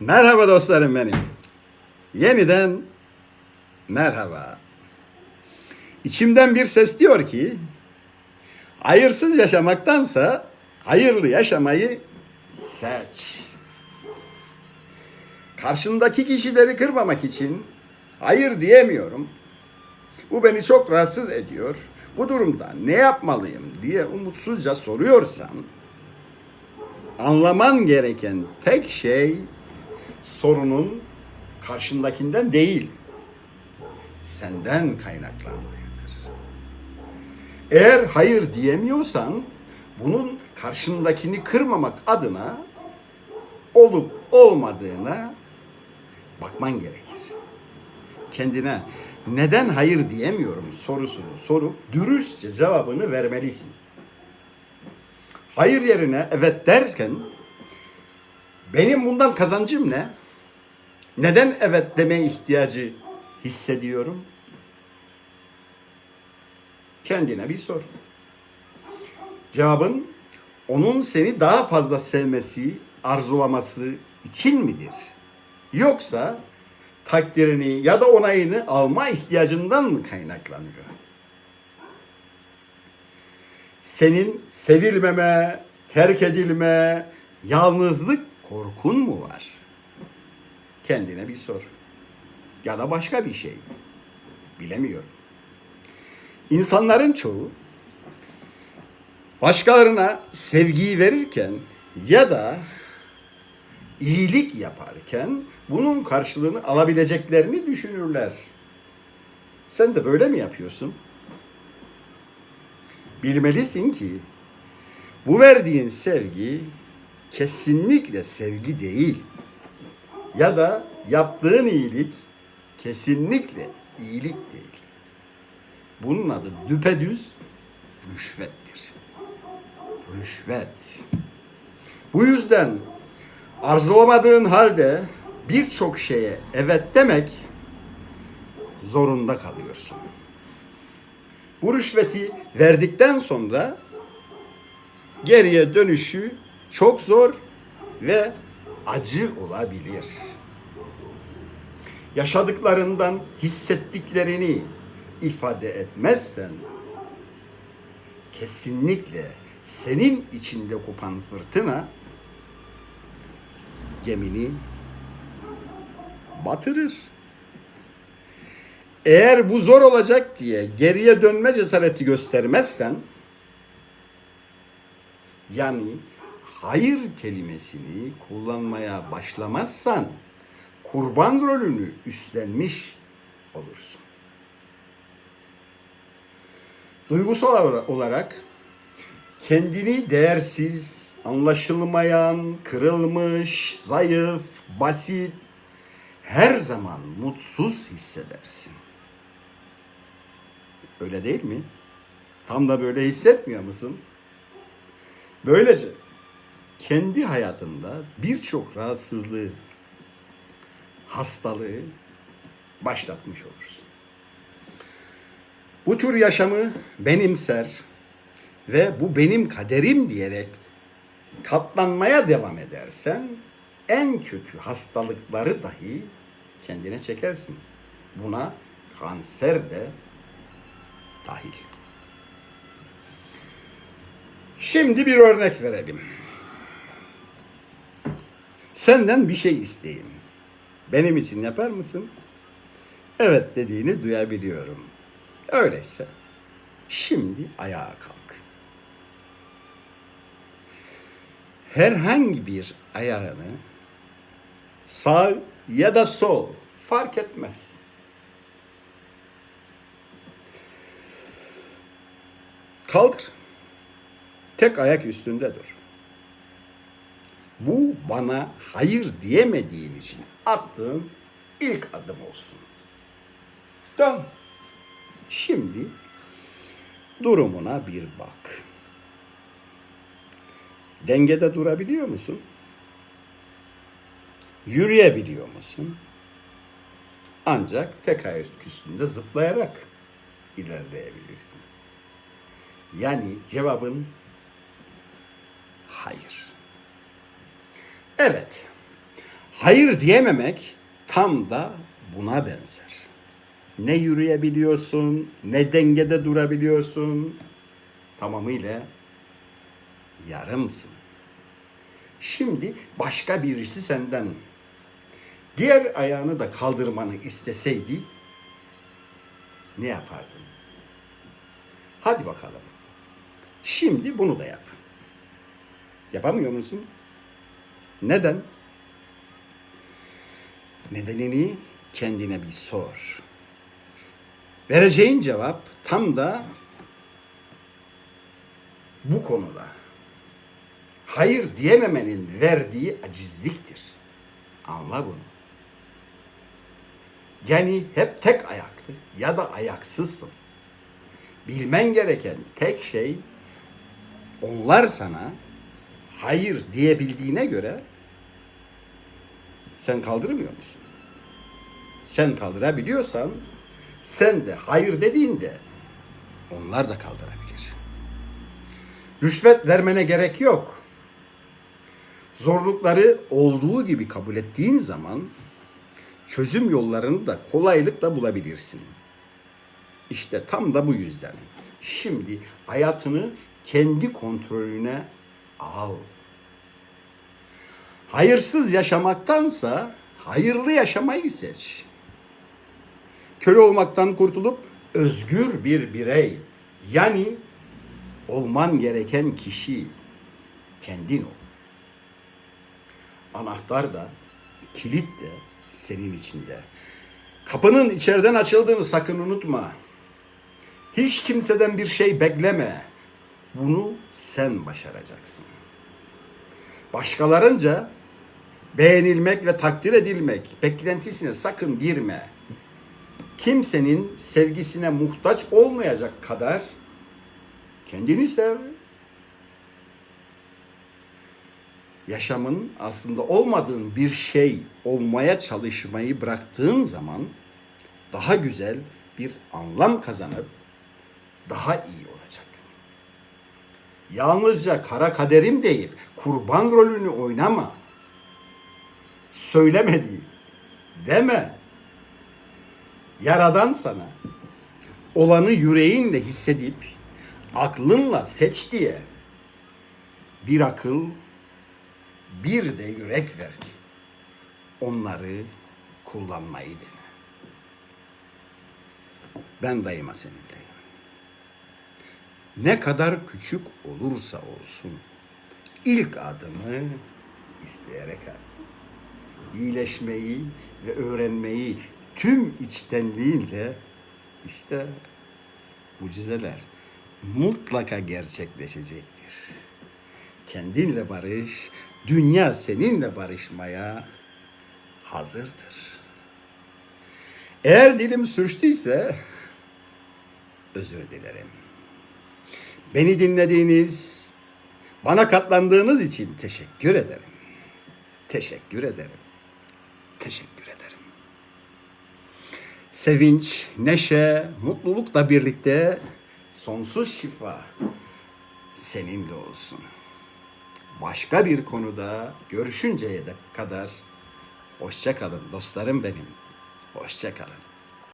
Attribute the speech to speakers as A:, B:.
A: Merhaba dostlarım benim. Yeniden merhaba. İçimden bir ses diyor ki, hayırsız yaşamaktansa hayırlı yaşamayı seç. Karşımdaki kişileri kırmamak için hayır diyemiyorum. Bu beni çok rahatsız ediyor. Bu durumda ne yapmalıyım diye umutsuzca soruyorsan anlaman gereken tek şey sorunun karşındakinden değil, senden kaynaklandığıdır. Eğer hayır diyemiyorsan, bunun karşındakini kırmamak adına olup olmadığına bakman gerekir. Kendine neden hayır diyemiyorum sorusunu sorup dürüstçe cevabını vermelisin. Hayır yerine evet derken benim bundan kazancım ne? Neden evet demeye ihtiyacı hissediyorum? Kendine bir sor. Cevabın onun seni daha fazla sevmesi, arzulaması için midir? Yoksa takdirini ya da onayını alma ihtiyacından mı kaynaklanıyor? Senin sevilmeme, terk edilme, yalnızlık korkun mu var? Kendine bir sor. Ya da başka bir şey. Bilemiyorum. İnsanların çoğu başkalarına sevgiyi verirken ya da iyilik yaparken bunun karşılığını alabileceklerini düşünürler. Sen de böyle mi yapıyorsun? Bilmelisin ki bu verdiğin sevgi kesinlikle sevgi değil. Ya da yaptığın iyilik kesinlikle iyilik değil. Bunun adı düpedüz rüşvettir. Rüşvet. Bu yüzden arzulamadığın halde birçok şeye evet demek zorunda kalıyorsun. Bu rüşveti verdikten sonra geriye dönüşü çok zor ve acı olabilir. Yaşadıklarından hissettiklerini ifade etmezsen kesinlikle senin içinde kopan fırtına gemini batırır. Eğer bu zor olacak diye geriye dönme cesareti göstermezsen yani hayır kelimesini kullanmaya başlamazsan kurban rolünü üstlenmiş olursun. Duygusal olarak kendini değersiz, anlaşılmayan, kırılmış, zayıf, basit, her zaman mutsuz hissedersin. Öyle değil mi? Tam da böyle hissetmiyor musun? Böylece kendi hayatında birçok rahatsızlığı, hastalığı başlatmış olursun. Bu tür yaşamı benimser ve bu benim kaderim diyerek katlanmaya devam edersen en kötü hastalıkları dahi kendine çekersin. Buna kanser de dahil. Şimdi bir örnek verelim. Senden bir şey isteyeyim. Benim için yapar mısın? Evet dediğini duyabiliyorum. Öyleyse şimdi ayağa kalk. Herhangi bir ayağını sağ ya da sol fark etmez. Kaldır. Tek ayak üstünde dur. Bu bana hayır diyemediğin için attığın ilk adım olsun. Dön. Şimdi durumuna bir bak. Dengede durabiliyor musun? Yürüyebiliyor musun? Ancak tek ayak üstünde zıplayarak ilerleyebilirsin. Yani cevabın hayır. Evet. Hayır diyememek tam da buna benzer. Ne yürüyebiliyorsun, ne dengede durabiliyorsun. Tamamıyla yarımsın. Şimdi başka birisi senden diğer ayağını da kaldırmanı isteseydi ne yapardın? Hadi bakalım. Şimdi bunu da yap. Yapamıyor musun? Neden? Nedenini kendine bir sor. Vereceğin cevap tam da bu konuda. Hayır diyememenin verdiği acizliktir. Anla bunu. Yani hep tek ayaklı ya da ayaksızsın. Bilmen gereken tek şey onlar sana hayır diyebildiğine göre sen kaldırmıyor musun? Sen kaldırabiliyorsan sen de hayır dediğinde onlar da kaldırabilir. Rüşvet vermene gerek yok. Zorlukları olduğu gibi kabul ettiğin zaman çözüm yollarını da kolaylıkla bulabilirsin. İşte tam da bu yüzden. Şimdi hayatını kendi kontrolüne al. Hayırsız yaşamaktansa hayırlı yaşamayı seç. Köle olmaktan kurtulup özgür bir birey yani olman gereken kişi kendin ol. Anahtar da kilit de senin içinde. Kapının içeriden açıldığını sakın unutma. Hiç kimseden bir şey bekleme. Bunu sen başaracaksın. Başkalarınca beğenilmek ve takdir edilmek beklentisine sakın girme. Kimsenin sevgisine muhtaç olmayacak kadar kendini sev. Yaşamın aslında olmadığın bir şey olmaya çalışmayı bıraktığın zaman daha güzel bir anlam kazanıp daha iyi olacak. Yalnızca kara kaderim deyip kurban rolünü oynama. Söylemedi. Deme. Yaradan sana olanı yüreğinle hissedip aklınla seç diye bir akıl bir de yürek verdi. Onları kullanmayı dene. Ben daima seninleyim. Ne kadar küçük olursa olsun ilk adımı isteyerek at. İyileşmeyi ve öğrenmeyi tüm içtenliğinle iste. Mucizeler mutlaka gerçekleşecektir. Kendinle barış, dünya seninle barışmaya hazırdır. Eğer dilim sürçtüyse özür dilerim. Beni dinlediğiniz, bana katlandığınız için teşekkür ederim. Teşekkür ederim. Teşekkür ederim. Sevinç, neşe, mutlulukla birlikte sonsuz şifa seninle olsun. Başka bir konuda görüşünceye de kadar hoşça kalın dostlarım benim. Hoşça kalın.